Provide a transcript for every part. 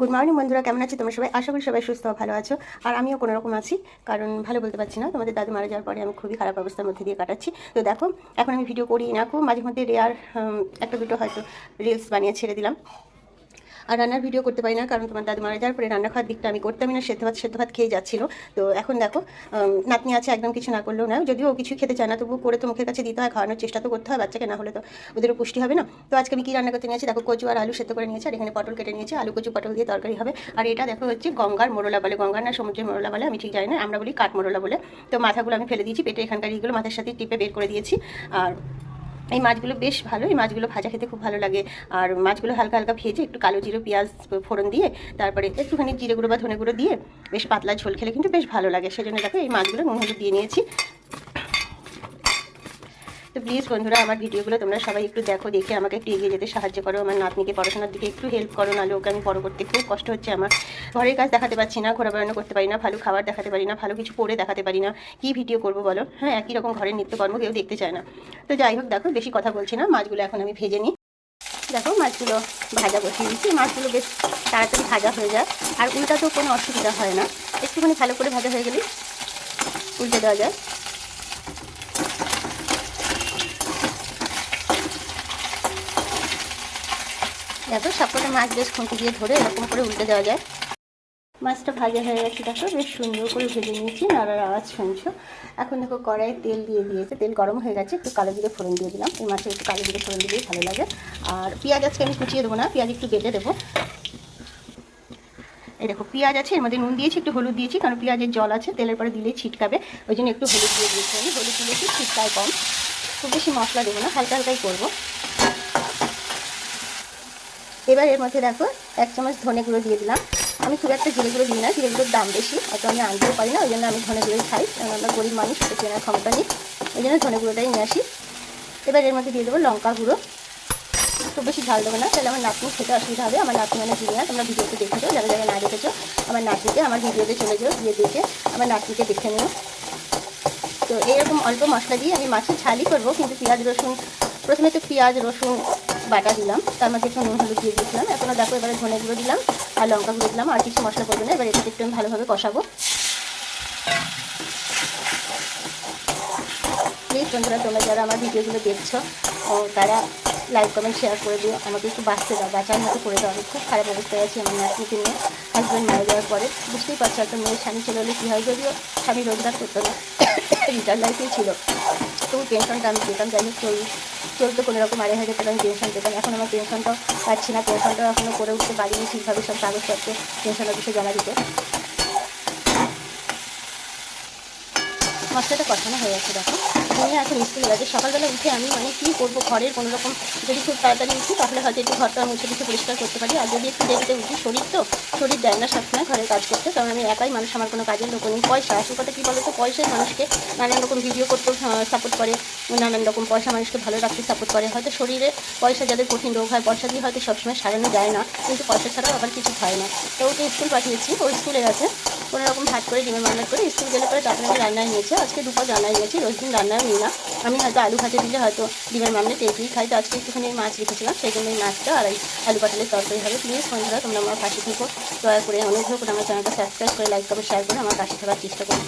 Good morning বন্ধুরা, কেমন আছে? তোমার সবাই আশা করি সবাই সুস্থ ভালো আছো। আর আমিও কোনো রকম আছি, কারণ ভালো বলতে পারছি না। তোমাদের দাদু মারা যাওয়ার পরে আমি খুবই খারাপ অবস্থার মধ্যে দিয়ে কাটাচ্ছি। তো দেখো, এখন আমি ভিডিও করি না খুব মাঝে মধ্যে রেয়ার একটা দুটো হয়তো রিলস বানিয়ে ছেড়ে দিলাম। আর রান্নার ভিডিও করতে পারি না, কারণ তোমার দাদু মারা যাওয়ার পরে রান্না খাওয়ার দিকটা আমি করতামই না, সেদ্ধ ভাত সেদ্ধ ভাত খেয়ে যাচ্ছিল। তো এখন দেখো নাতনি আছে, একদম কিছু না করলেও না যদিও কিছু খেতে চায় না তবুও করে তো মুখের কাছে দিতে হয়, খাওয়ানোর চেষ্টা তো করতে হয়, বাচ্চাকে না হলে তো ওদেরও পুষ্টি হবে না। তো আজকে আমি কী রান্না করতে নিয়েছি? দেখো, কচু আর আলু সেদ্ধ করে নিয়েছি, আর এখানে পটল কেটে নিয়েছি। আলু, কচু, পটল দিয়ে তরকারি হবে। আর এটা দেখো হচ্ছে গঙ্গার মোরলা বলে। গঙ্গার না সমুদ্রের মোরলা বলে, আমি ঠিক জানি না, আমরা বলি কাঠ মোরলা বলে। তো মাথাগুলো আমি ফেলে দিয়েছি, পেটে এখানকার ইগুলো মাথার সাথে টিপে বের করে দিয়েছি। আর এই মাছগুলো বেশ ভালো, এই মাছগুলো ভাজা খেতে খুব ভালো লাগে। আর মাছগুলো হালকা হালকা ভেজে একটু কালো জিরো, পেঁয়াজ ফোড়ন দিয়ে, তারপরে একটুখানি জিরে গুঁড়ো বা ধনে গুঁড়ো দিয়ে বেশ পাতলা ঝোল খেলে কিন্তু বেশ ভালো লাগে। সেজন্য দেখো এই মাছগুলো নুন হলুদ দিয়ে নিয়েছি। তো প্লিজ বন্ধুরা, আমার ভিডিওগুলো তোমরা সবাই একটু দেখো, দেখে আমাকে একটু এগিয়ে যেতে সাহায্য করো। আমার নাতনিকে পড়াশোনার দিকে একটু হেল্প করো, নাহলে ওকে আমি বড় করতে খুব কষ্ট হচ্ছে আমার। ঘরের কাজ দেখাতে পারছি না ঘোরা বেড়ানো করতে পারি না, ভালো খাবার দেখাতে পারি না, ভালো কিছু পরে দেখাতে পারি না। কী ভিডিও করব বলো? হ্যাঁ একই রকম ঘরের নিত্যকর্ম কেউ দেখতে চায় না। তো যাই হোক, দেখো, বেশি কথা বলছি না, মাছগুলো এখন আমি ভেজে নিই। দেখো, মাছগুলো ভাজা বসিয়ে দিচ্ছি, মাছগুলো বেশ তাড়াতাড়ি ভাজা হয়ে যায় আর উল্টাতেও কোনো অসুবিধা হয় না। একটুখানি ভালো করে ভাজা হয়ে গেলে উল্টে দেওয়া যায় দেখো সবকটা মাছ বেশ খুঁটি দিয়ে ধরে এরকম করে উল্টে দেওয়া যায়। মাছটা ভাজা হয়ে গেছে, দেখো, বেশ সুন্দর করে ভেজে নিয়েছি, নাড়ার আওয়াজ শুনছো। এখন দেখো, কড়াইয়ে তেল দিয়ে দিয়েছে, তেল গরম হয়ে গেছে, একটু কালো জিরে ফোড়ন দিয়ে দিলাম। এই মাছে একটু কালো জিরে ফোড়ন দিলেই ভালো লাগে। আর পেঁয়াজ আজকে আমি কুচিয়ে দেবো না, পেঁয়াজ একটু বেটে দেবো। এই দেখো, পেঁয়াজ আছে, এর মধ্যে নুন দিয়েছি, একটু হলুদ দিয়েছি, কারণ পেঁয়াজের জল আছে, তেলের পরে দিলেই ছিটকাবে। ওই জন্য একটু হলুদ দিয়ে দিয়েছি আমি। হলুদ দিয়েছি ছিটকায় কম। খুব বেশি মশলা দেবো না, হালকা হালকাই করব। এবার এর মধ্যে দেখো, এক চামচ ধনে গুঁড়ো দিয়ে দিলাম। আমি খুব একটা জিরে গুঁড়ো দিই না, জিরে গুঁড়োর দাম বেশি, অত আমি আনতেও পারি না, ওই জন্য আমি ধনে গুঁড়োই খাই, কারণ আমরা গরিব মানুষ তো কেনার ক্ষমতা নেই, ওই জন্য ধনে গুঁড়োটাই নিয়ে আসি। এবার এর মধ্যে দিয়ে দেবো লঙ্কা গুঁড়ো। খুব বেশি ঝাল দেবো না, তাহলে আমার নাতনি খেতে অসুবিধা হবে, আমার নাতনি মানে জিনিয়া, তোমরা ভিডিওতে দেখেছ যারা যারা না দেখেছ, আমার নাতনিকে আমার ভিডিওতে চলে যাও, গিয়ে দেখে আমার নাতনিকে দেখে নিও। তো এরকম অল্প মশলা দিয়ে আমি মাছের ঝালই করব, কিন্তু পেঁয়াজ রসুন, প্রথমে তো পেঁয়াজ রসুন বাটা দিলাম। তার মধ্যে একটু নুন, হলুদ দিয়ে দিয়েছিলাম। এখন দেখো এবারে ধনে গুঁড়ো দিলাম আর লঙ্কা গুঁড়ো দিলাম। আর কিছু মশলা করব না, এবার এটাকে একটু আমি ভালোভাবে কষাবো। প্লিজ বন্ধুরা, তোমরা যারা আমার ভিডিওগুলো দেখছ তারা লাইক কমেন্ট শেয়ার করে দিও। আমাকে একটু বাঁচতে দাও, বাঁচার মতো করে দাও। আমি খুব খারাপ অবস্থায় আছি আমার নাতনিকে নিয়ে। হাজব্যান্ড মারা যাওয়ার পরে। বুঝতেই পারছ, একটা মেয়ের স্বামী চলে হলে কী হয় যদিও স্বামী রোজগার করতো না। রিটার্ন লাইফেই ছিল। তবু পেনশনটা আমি পেতাম, যাই হোক, চল চলতো কোনো রকম আড়াই হাজার টাকা আমি পেনশন পেতাম। এখন আমার পেনশনটাও পাচ্ছি না। পেনশনটাও এখনও করে উঠতে পারিনি ঠিকভাবে সব কাগজপত্র পেনশন অফিসে জমা দিতে। মশলাটা কষানো হয়ে গেছে দেখো। মেয়ে এখন স্কুলে গেছে সকালবেলা উঠে আমি মানে কী করব ঘরের কোনো রকম, যদি খুব তাড়াতাড়ি উঠি, তাহলে হয়তো একটু ঘরটা মুছে মুছে পরিষ্কার করতে পারি। আর যদি একটু দেরিতে উঠি, শরীর তো, শরীর দেয় না সবসময় ঘরের কাজ করতে। কারণ আমি একাই মানুষ, আমার কোনো কাজের লোক নেই। পয়সা, আসল কথা কী বলো তো পয়সায় মানুষকে নানান রকম ভিডিও করতে সাপোর্ট করে। নানান রকম পয়সা মানুষকে ভালো রাখতে সাপোর্ট করে। হয়তো শরীরে পয়সা যাদের কঠিন রোগ হয়, পয়সা দিয়ে হয়তো সবসময় সারানো যায় না। কিন্তু পয়সা ছাড়াও আবার কিছু হয় না। তো ওকে স্কুল পাঠিয়েছি। ও স্কুলে গেছে। কোনো রকম ভাত করে, ডিমের মামলা করে, স্কুল গেলে পরে আপনাকে রান্নায় নিয়েছে। আজকে দুপুর রান্নায় নিয়েছি, রোজ দিন রান্নায় নিই না। আমি হয়তো আলু ভাজে দিলে হয়তো ডিমের মামলা টেপি খাই, তো আজকে একটুখানি মাছ রেখেছিলাম, সেই জন্য এই মাছটা আর এই আলু কাটলের তরকারি হবে। প্লিজ বন্ধুরা, তোমরা আমার পাশে থেকো, দয়া করে অনুগ্রহ করে আমার চ্যানেলটা সাবস্ক্রাইব করে লাইক করে শেয়ার করে আমার পাশে থাকার চেষ্টা করো।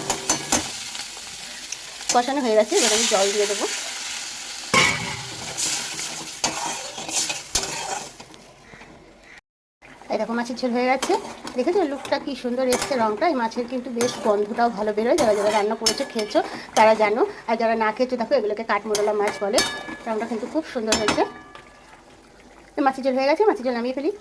কষানো হয়ে গেছে, এবার আমি জল দিয়ে দেবো। এরকম মাছের ঝোল হয়ে গেছে। দেখেছ? লুকটা কি সুন্দর এসছে রঙটা এই মাছের কিন্তু বেশ গন্ধটাও ভালো বেরোয়। যারা যারা রান্না করেছ, খেয়েছো, তারা জানো। আর যারা না খেয়েছো, দেখো, এগুলোকে কাঠমোড়লা মাছ বলে। রঙটা কিন্তু খুব সুন্দর হয়েছে। মাছের ঝোল হয়ে গেছে, মাছের ঝোল নামিয়ে ফেলি।